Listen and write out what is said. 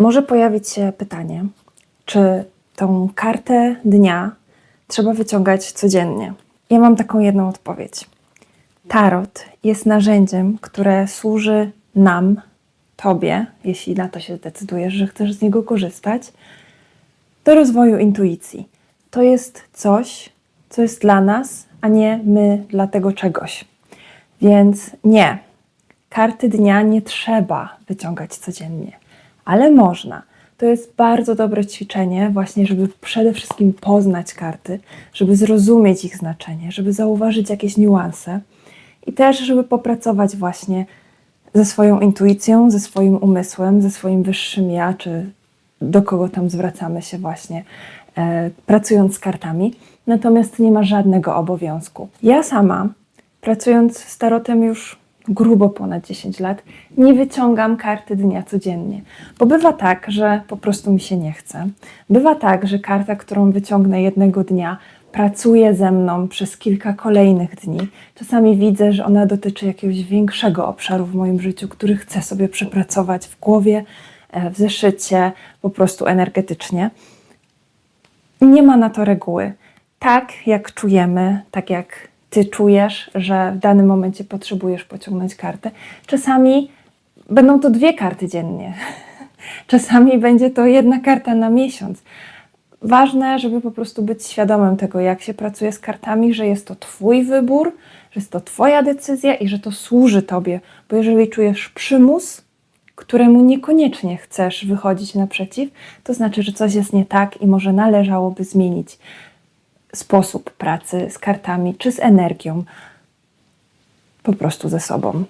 Może pojawić się pytanie, czy tą kartę dnia trzeba wyciągać codziennie? Ja mam taką jedną odpowiedź. Tarot jest narzędziem, które służy nam, tobie, jeśli na to się zdecydujesz, że chcesz z niego korzystać, do rozwoju intuicji. To jest coś, co jest dla nas, a nie my dla tego czegoś. Więc nie, karty dnia nie trzeba wyciągać codziennie, ale można. To jest bardzo dobre ćwiczenie, właśnie, żeby przede wszystkim poznać karty, żeby zrozumieć ich znaczenie, żeby zauważyć jakieś niuanse i też, żeby popracować właśnie ze swoją intuicją, ze swoim umysłem, ze swoim wyższym ja, czy do kogo tam zwracamy się właśnie e, pracując z kartami. Natomiast nie ma żadnego obowiązku. Ja sama, pracując z tarotem już grubo ponad 10 lat, nie wyciągam karty dnia codziennie, bo bywa tak, że po prostu mi się nie chce. Bywa tak, że karta, którą wyciągnę jednego dnia, pracuje ze mną przez kilka kolejnych dni. Czasami widzę, że ona dotyczy jakiegoś większego obszaru w moim życiu, który chcę sobie przepracować w głowie, e, w zeszycie, po prostu energetycznie. Nie ma na to reguły. Tak jak czujemy, tak jak ty czujesz, że w danym momencie potrzebujesz pociągnąć kartę. Czasami będą to dwie karty dziennie. Czasami będzie to jedna karta na miesiąc. Ważne, żeby po prostu być świadomym tego, jak się pracuje z kartami, że jest to Twój wybór, że jest to Twoja decyzja i że to służy Tobie. Bo jeżeli czujesz przymus, któremu niekoniecznie chcesz wychodzić naprzeciw, to znaczy, że coś jest nie tak i może należałoby zmienić sposób pracy z kartami czy z energią, po prostu ze sobą.